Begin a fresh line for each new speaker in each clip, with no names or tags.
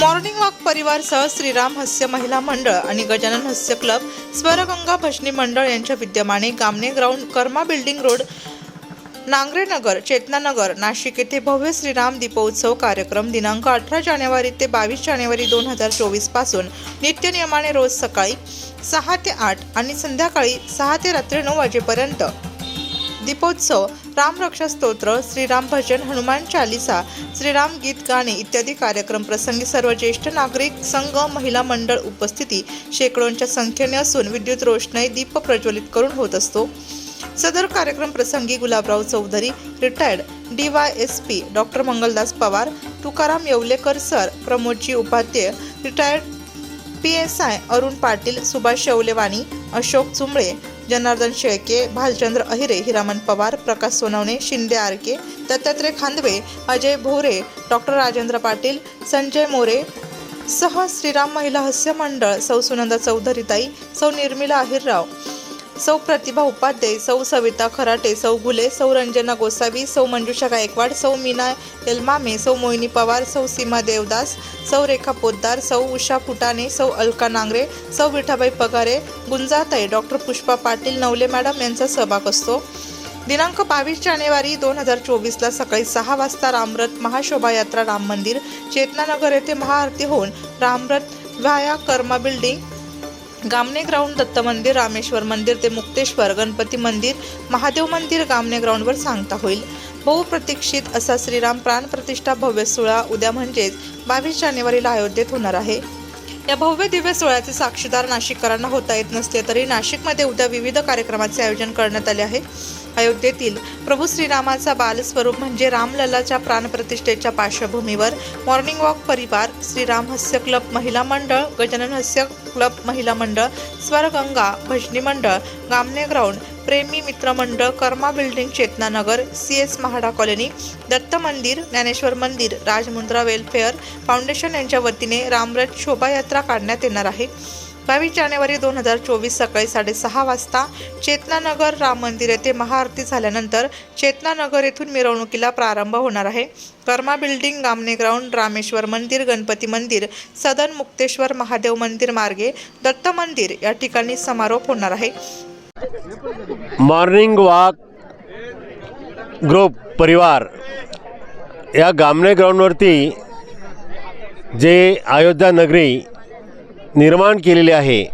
Morning walk परिवारसह श्रीराम हास्य महिला मंडळ आणि गजानन हास्य क्लब स्वरगंगा भजनी मंडळ यांच्या विद्यमाने Gamne ground Karma building road Nangarenagar Chetananagar Nashik येथे भव्य श्रीराम दीपोत्सव कार्यक्रम दिनांक अठरा जानेवारी ते बावीस जानेवारी दोन हजार चोवीसपासून नित्यनियमाने रोज सकाळी सहा ते आठ आणि संध्याकाळी सहा ते रात्री नऊ वाजेपर्यंत दीपोत्सव रामरक्षा स्तोत्र श्रीराम भजन हनुमान चालिसा श्रीराम गीत गाणे इत्यादी कार्यक्रम प्रसंगी सर्व ज्येष्ठ नागरिक संघ महिला मंडळ उपस्थिती शेकडोंच्या संख्येने असून विद्युत रोषणाई दीप प्रज्वलित करून होत असतो. सदर कार्यक्रम प्रसंगी Gulabrao Chaudhari retired D Y S P doctor Mangaldas Pawar Tukaram Yevlekar sir Pramodji Upadhye retired P S I Arun Patil Subhash Shevlewani Ashok Chumbale Janardan Shelke Bhalchandra Ahire Hiraman Pawar Prakash Sonawane Shinde R K Dattatray Khandve Ajay Bhore doctor Rajendra Patil Sanjay More सह श्रीराम महिला हास्य मंडळ सौ सुनंदा चौधरीताई सौ निर्मिला अहिरराव. सौ प्रतिभा उपाध्याय सौ सविता खराटे सौ गुले सौ रंजना गोसावी सौ मंजुषा गायकवाड सौ मीना एलमामे सौ मोहिनी पवार सौ सीमा देवदास सौ रेखा पोद्दार सौ उषा फुटाणे सौ अलका नांगरे सौ विठाबाई पगारे गुंजाताई डॉक्टर पुष्पा पाटील नवले मॅडम यांचा सहभाग असतो. दिनांक बावीस जानेवारी दोन हजार चोवीसला सकाळी सहा वाजता रामरथ महाशोभायात्रा राम मंदिर चेतनानगर येथे महाआरती होऊन Ramrath via Karma building Gamne ground Datta मंदिर रामेश्वर मंदिर ते मुक्तेश्वर गणपती मंदिर महादेव मंदिर गामणे ग्राउंडवर सांगता होईल. बहुप्रतीक्षित असा श्रीराम प्राणप्रतिष्ठा भव्य सोहळा उद्या म्हणजेच बावीस जानेवारीला अयोध्येत होणार आहे. या भव्य दिव्य सोहळ्याचे साक्षीदार नाशिककरांना होता येत नसले तरी नाशिकमध्ये उद्या विविध कार्यक्रमाचे आयोजन करण्यात आले आहे. अयोध्येतील प्रभू श्रीरामाचा बालस्वरूप म्हणजे रामललाच्या प्राणप्रतिष्ठेच्या पार्श्वभूमीवर मॉर्निंग वॉक परिवार श्रीराम हास्य क्लब महिला मंडळ गजानन हास्य क्लब महिला मंडळ स्वरगंगा भजनी मंडळ गामने ग्राउंड प्रेमी मित्रमंडळ Karma building Chetananagar C S MHADA colony Datta मंदिर ज्ञानेश्वर मंदिर राजमुंद्रा वेलफेअर फाउंडेशन यांच्या वतीने रामरथ शोभायात्रा काढण्यात येणार आहे. बावीस जानेवारी दोन हजार चोवीस सकाळी साडेसहा वाजता चेतनानगर राम मंदिर येथे महाआरती झाल्यानंतर चेतनानगर येथून मिरवणुकीला प्रारंभ होणार आहे. Karma building Gamne ground Rameshwar मंदिर गणपती मंदिर सदन मुक्तेश्वर महादेव मंदिर मार्गे दत्त मंदिर या ठिकाणी समारोप होणार आहे.
मॉर्निंग वॉक ग्रुप परिवार या गामने ग्राउंडवरती जे अयोध्या नगरी निर्माण केलेली आहे.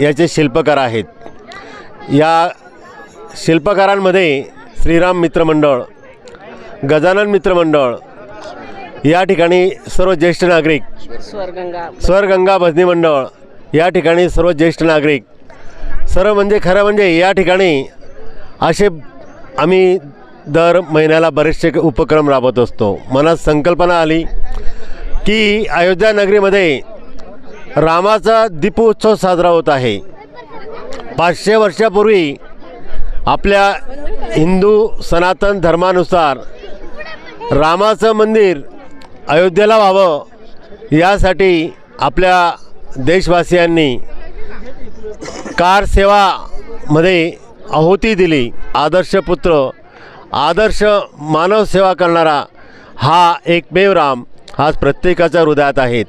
याचे शिल्पकार आहेत. या शिल्पकारांमध्ये श्रीराम मित्र मंडळ गजानन मित्र मंडळ या ठिकाणी सर्व ज्येष्ठ नागरिक
स्वर्गंगा.
स्वरगंगा भजनी मंडळ या ठिकाणी सर्व ज्येष्ठ नागरिक सर्व म्हणजे खरं म्हणजे या ठिकाणी असे आम्ही दर महिन्याला बरेचसे उपक्रम राबवत असतो. मनात संकल्पना आली की अयोध्या नगरीमध्ये रामाचा दीपोत्सव साजरा होत आहे. पाचशे वर्षापूर्वी आपल्या हिंदू सनातन धर्मानुसार रामाचं मंदिर अयोध्येला व्हावं यासाठी आपल्या देशवासियांनी कार सेवामध्ये आहुती दिली. आदर्श पुत्र आदर्श मानव सेवा करणारा हा एकमेव राम. आज प्रत्येकाच्या हृदयात आहेत.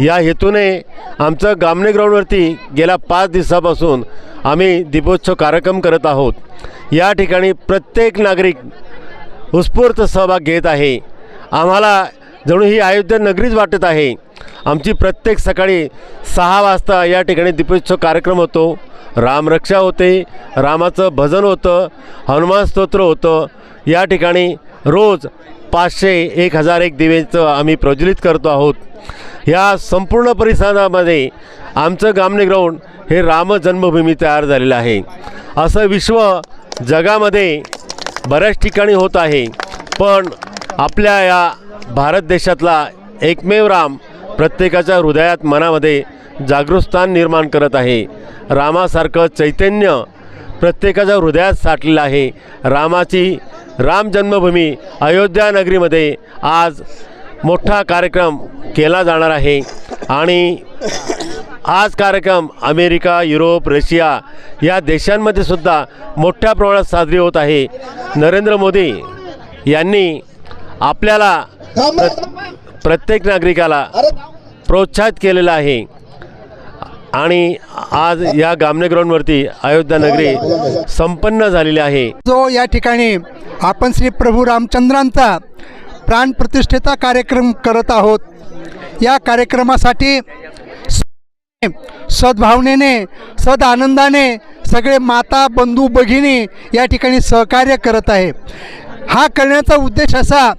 या हेतूने आमचं गामणे ग्राउंडवरती गेल्या पाच दिवसापासून आम्ही दीपोत्सव कार्यक्रम करत आहोत. या ठिकाणी प्रत्येक नागरिक उत्स्फूर्त सहभाग घेत आहे. आम्हाला जणू ही अयोध्या नगरीच वाटत आहे. आमची प्रत्येक सकाळी सहा वाजता या ठिकाणी दीपोत्सव कार्यक्रम होतो. रामरक्षा होते रामाचं भजन होतं हनुमान स्तोत्र होतं. या ठिकाणी रोज पाचशे एक हजार एक दिवेचं आम्ही प्रज्वलित करतो आहोत. या संपूर्ण परिसरामध्ये आमचं गामणे ग्राउंड हे राम जन्मभूमी तयार झालेलं आहे. असं विश्व जगामध्ये बऱ्याच ठिकाणी होत आहे. पण आपल्या या भारत देशातला एकमेव राम प्रत्येकाच्या हृदयात मनामध्ये जागृत स्थान निर्माण करत आहे. रामासारखं चैतन्य प्रत्येकाच्या हृदयात साठलेलं आहे. रामाची राम जन्मभूमी अयोध्या नगरीमध्ये आज मोठा कार्यक्रम केला जाणार आहे. आणि आज कार्यक्रम अमेरिका युरोप रशिया या देशांमध्ये सुद्धा मोठ्या प्रमाणात साजरी होत आहे. नरेंद्र मोदी यांनी आपल्याला प्र प्रत्येक नागरिकाला प्रोत्साहित केलेलं आहे. आणि आज या गामने ग्राउंडवरती अयोध्या नगरी संपन्न झालेली आहे.
जो या ठिकाणी आपण श्री प्रभू रामचंद्रांचा प्राणप्रतिष्ठेचा कार्यक्रम करत आहोत या कार्यक्रमासाठी सद्भावनेने सद आनंदाने सगळे माता बंधू भगिनी या ठिकाणी सहकार्य करत आहे. हा करण्याचा उद्देश असा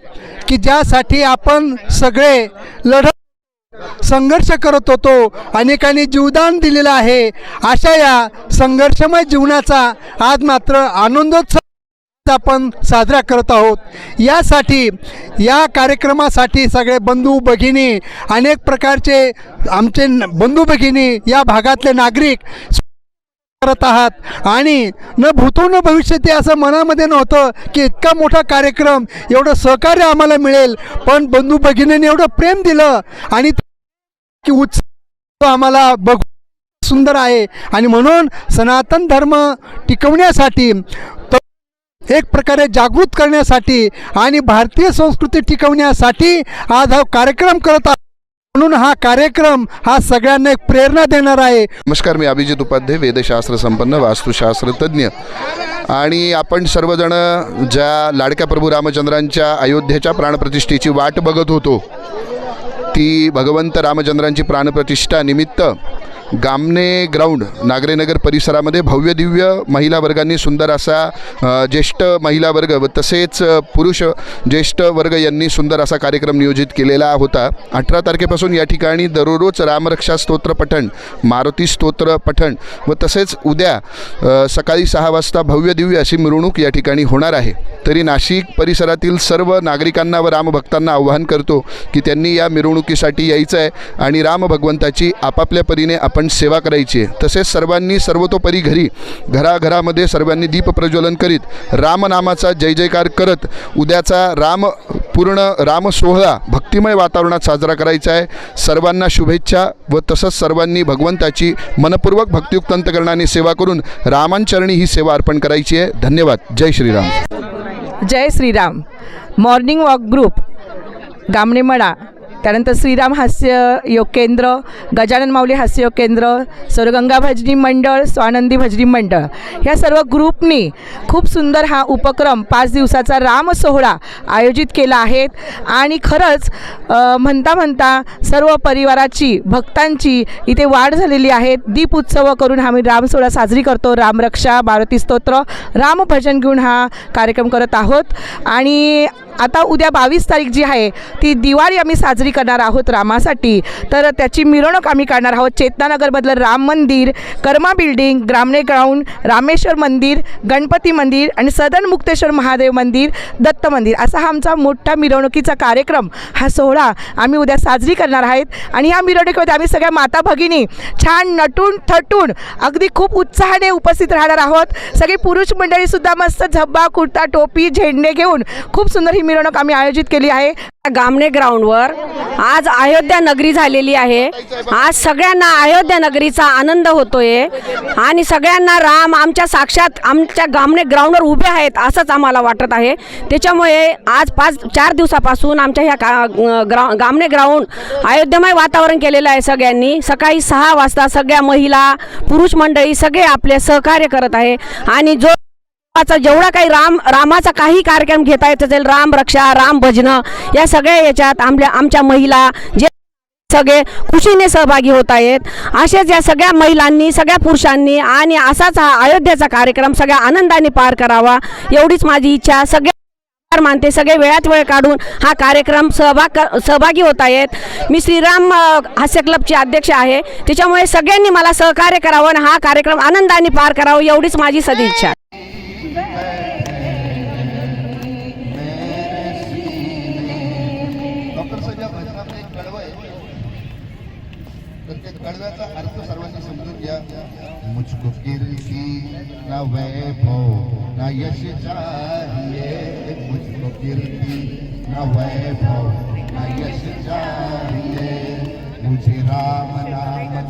की ज्यासाठी आपण सगळे लढत संघर्ष करत होतो. अनेकांनी जीवदान दिलेलं आहे. अशा या संघर्षमय जीवनाचा आज मात्र आनंदोत्सव आपण साजरा करत आहोत. यासाठी या कार्यक्रमासाठी सगळे बंधू भगिनी अनेक प्रकारचे आमचे बंधू भगिनी या भागातले नागरिक करत आहात. आणि न भूतो न भविष्यती असं मनामध्ये नव्हतं की इतका मोठा कार्यक्रम एवढं सहकार्य आम्हाला मिळेल. पण बंधू भगिनीने एवढं प्रेम दिलं आणि की उत्सव आम्हाला बघ सुंदर आहे. आणि म्हणून सनातन धर्म टिकवण्यासाठी एक प्रकारे जागृत करण्यासाठी आणि भारतीय संस्कृती टिकवण्यासाठी आज हा कार्यक्रम करत आहोत. म्हणून हा कार्यक्रम हा सगळ्यांना एक प्रेरणा देणार आहे.
नमस्कार मी अभिजित उपाध्याय वेदशास्त्र संपन्न वास्तुशास्त्र तज्ज्ञ. आणि आपण सर्वजण ज्या लाडक्या प्रभू रामचंद्रांच्या अयोध्येच्या प्राणप्रतिष्ठेची वाट बघत होतो ती भगवंत रामचंद्रांची प्राणप्रतिष्ठा निमित्त गामने ग्राउंड नागरेनगर परिसरामध्ये भव्य दिव्य महिला वर्गांनी सुंदर असा ज्येष्ठ महिला वर्ग व तसेच पुरुष ज्येष्ठ वर्ग यांनी सुंदर असा कार्यक्रम नियोजित केलेला होता. अठरा तारखेपासून या ठिकाणी दररोज रामरक्षा स्तोत्र पठण मारुती स्तोत्र पठण व तसेच उद्या सकाळी सहा वाजता भव्य दिव्य अशी मिरवणूक या ठिकाणी होणार आहे. तरी नाशिक परिसरातील सर्व नागरिकांना व रामभक्तांना आव्हान करतो की त्यांनी या मिरवणुकीसाठी यायचं आहे आणि राम भगवंताची आपापल्या परीने आप आपण सेवा करायची आहे. तसेच सर्वांनी सर्वतोपरी घरी घराघरामध्ये सर्वांनी दीप प्रज्वलन करीत रामनामाचा जय जयकार करत उद्याचा राम पूर्ण राम सोहळा भक्तिमय वातावरणात साजरा करायचा आहे. सर्वांना शुभेच्छा व तसंच सर्वांनी भगवंताची मनपूर्वक भक्तियुक्त अंतकरणाने सेवा करून रामांचरणी ही सेवा अर्पण करायची आहे. धन्यवाद. जय श्रीराम.
जय Shriram. Morning walk group Gamnemala. त्यानंतर श्रीराम हास्य योग केंद्र गजानन माऊली हास्य योग केंद्र सरगंगा भजनी मंडळ स्वानंदी भजनी मंडळ. ह्या सर्व ग्रुपनी खूप सुंदर हा उपक्रम पाच दिवसाचा राम सोहळा आयोजित केला आहे. आणि खरंच म्हणता म्हणता सर्व परिवाराची भक्तांची इथे वाढ झालेली आहे. दीप उत्सव करून आम्ही राम सोहळा साजरी करतो. रामरक्षा मारुती स्तोत्र रामभजन घेऊन हा कार्यक्रम करत आहोत. आणि आता उद्या बावीस तारीख जी आहे ती दिवाळी आम्ही साजरी करणार आहोत रामासाठी. तर त्याची मिरवणूक आम्ही काढणार आहोत. चेतनानगरमधलं राम मंदिर Karma building Gramne ground Rameshwar मंदिर गणपती मंदिर आणि सदन मुक्तेश्वर महादेव मंदिर दत्त मंदिर. असा हा आमचा मोठा मिरवणुकीचा कार्यक्रम. हा सोहळा आम्ही उद्या साजरी करणार आहेत. आणि ह्या मिरवणुकीमध्ये आम्ही सगळ्या माता भगिनी छान नटून थटून अगदी खूप उत्साहाने उपस्थित राहणार आहोत. सगळी पुरुष मंडळीसुद्धा मस्त झब्बा कुर्ता टोपी झेंडे घेऊन खूप सुंदर ही मिरवणूक आम्ही आयोजित केली आहे.
गामणे ग्राउंडवर आज अयोध्या नगरी झालेली आहे. आज सगळ्यांना अयोध्या नगरीचा आनंद होतोय. आणि सगळ्यांना राम आमच्या साक्षात आमच्या गामणे ग्राउंडवर उभे आहेत असंच आम्हाला वाटत आहे. त्याच्यामुळे आज पाच चार दिवसापासून आमच्या ह्या का ग्रा गामणे ग्राउंड अयोध्यमय वातावरण केलेलं आहे सगळ्यांनी. सकाळी सहा वाजता सगळ्या महिला पुरुष मंडळी सगळे आपले सहकार्य करत आहे. आणि जो जेवढा काही राम रामाचा काही कार्यक्रम घेता येत असेल राम रक्षा राम भजनं या सगळ्या याच्यात आमल्या आमच्या महिला जे सगळे खुशीने सहभागी होत आहेत. असेच या सगळ्या महिलांनी सगळ्या पुरुषांनी आणि असाच हा अयोध्याचा कार्यक्रम सगळ्या आनंदाने पार करावा एवढीच माझी इच्छा. सगळ्या मानते सगळे वेळात वेळ काढून हा कार्यक्रम सहभाग सहभागी होत आहेत. मी श्रीराम हास्य क्लबची अध्यक्ष आहे. त्याच्यामुळे सगळ्यांनी मला सहकार्य करावं आणि हा कार्यक्रम आनंदाने पार करावा एवढीच माझी सदिच्छा.
तर ते कडव्याचा अर्थ सर्वांनी मुझको कीर्ति ना वैभव, ना यश चाहिए। मुझको कीर्ति ना वैभव, ना यश चाहिए। मुझे राम नाम का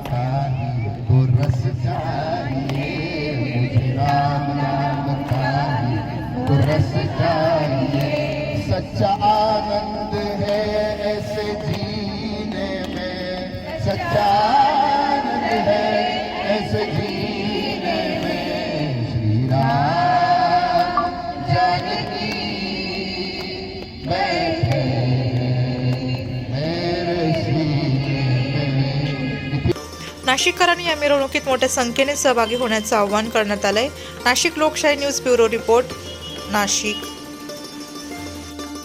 नाशिककरांनी या मिरवणुकीत मोठ्या संख्येने सहभागी होण्याचं आवाहन करण्यात आलंय. नाशिक लोकशाही न्यूज ब्युरो रिपोर्ट नाशिक.